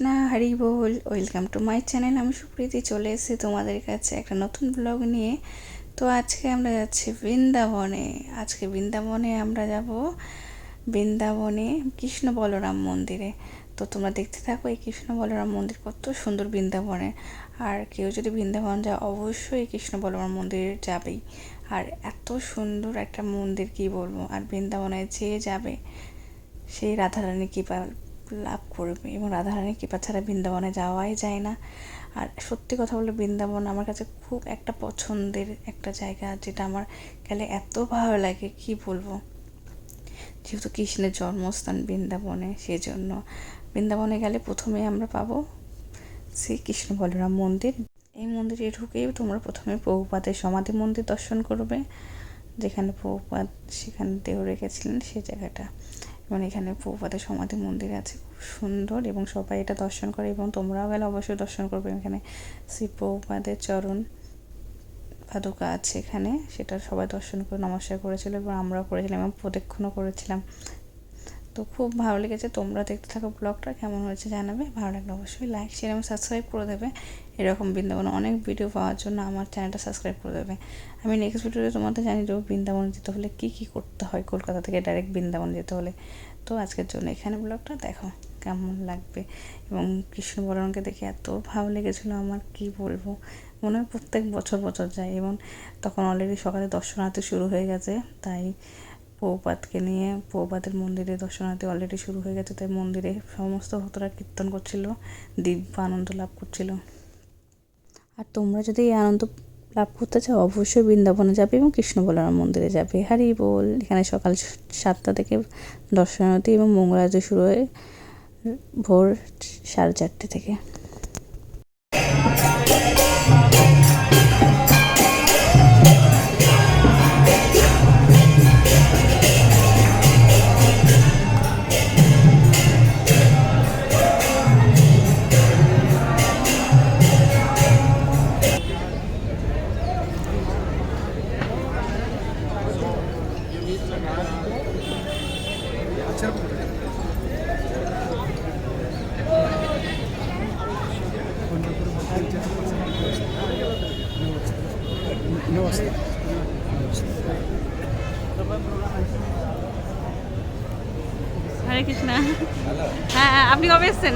কৃষ্ণা হরি বল welcome to my channel. আমি সুপ্রীতি, চলে এসেছি তোমাদের কাছে একটা নতুন ব্লগ নিয়ে। তো আজকে আমরা যাচ্ছি বৃন্দাবনে। আজকে বৃন্দাবনে আমরা যাব বৃন্দাবনে কৃষ্ণ বলরাম মন্দিরে। তো তোমরা দেখতে থাকো, এই কৃষ্ণ বলরাম মন্দির কত সুন্দর বৃন্দাবনে। আর কেউ যদি বৃন্দাবন যায়, অবশ্যই কৃষ্ণ বলরাম মন্দিরে যাবেই। আর এত সুন্দর একটা মন্দির, কি বলব? আর বৃন্দাবনে যে যাবে, সেই রাধারানী কৃপা লাভ করবে এবং রাধারানীর কৃপা ছাড়া বৃন্দাবনে যাওয়াই যায় না। আর সত্যি কথা বলে বৃন্দাবন আমার কাছে খুব একটা পছন্দের একটা জায়গা, যেটা আমার গেলে এত ভালো লাগে, কি বলব? যেহেতু কৃষ্ণের জন্মস্থান বৃন্দাবনে সেই জন্য বৃন্দাবনে গেলে প্রথমে আমরা পাবো শ্রী কৃষ্ণ বলরাম মন্দির। এই মন্দিরে ঢুকেই তোমরা প্রথমে প্রভুপাদের সমাধি মন্দির দর্শন করবে, যেখানে প্রভুপাদ সেখানে দেহ রেখেছিলেন সে জায়গাটা। এবং এখানে প্রভুপাদের সমাধি মন্দির আছে। খুব সুন্দর এবং সবাই এটা দর্শন করে এবং তোমরাও গেলে অবশ্যই দর্শন করবে। এখানে শ্রী প্রভুপাদের চরণ পাদুকা আছে এখানে। সেটা সবাই দর্শন করে নমস্কার করেছিল এবং আমরাও করেছিলাম এবং প্রদক্ষিণও করেছিলাম। তো খুব ভালো লেগেছে। তোমরা দেখতে থাকো ব্লগটা, কেমন হয়েছে জানাবে। ভালো লাগলে অবশ্যই লাইক শেয়ার এবং সাবস্ক্রাইব করে দেবে। এরকম বৃন্দাবন অনেক ভিডিও পাওয়ার জন্য আমার চ্যানেলটা সাবস্ক্রাইব করে দেবে। আমি নেক্সট ভিডিওতে তোমাদের জানিয়ে দেবো বৃন্দাবন যেতে হলে কী কী করতে হয় কলকাতা থেকে ডাইরেক্ট বৃন্দাবন যেতে হলে। তো আজকের জন্য এখানে ব্লগটা। দেখো কেমন লাগবে। এবং কৃষ্ণ বরণকে দেখে এত ভালো লেগেছিলো আমার, কি বলব? মনে হয় প্রত্যেক বছর বছর যায়। এবং তখন অলরেডি সকালে দর্শনার্থী শুরু হয়ে গেছে। তাই পৌপাতকে নিয়ে পৌপাতের মন্দিরে দর্শনার্থী অলরেডি শুরু হয়ে গেছে, তাই মন্দিরে সমস্ত ভক্তরা কীর্তন করছিল, দিব্য আনন্দ লাভ করছিল। আর তোমরা যদি এই আনন্দ লাভ করতে চাও, অবশ্যই বৃন্দাবনে যাবে এবং কৃষ্ণ বলরাম মন্দিরে যাবে। হারি বল। এখানে সকাল সাতটা থেকে দর্শনার্থী এবং মঙ্গলারতি শুরু হয়ে ভোর সাড়ে চারটে থেকে। হরে কৃষ্ণা। হ্যাঁ আপনি কবে এসছেন?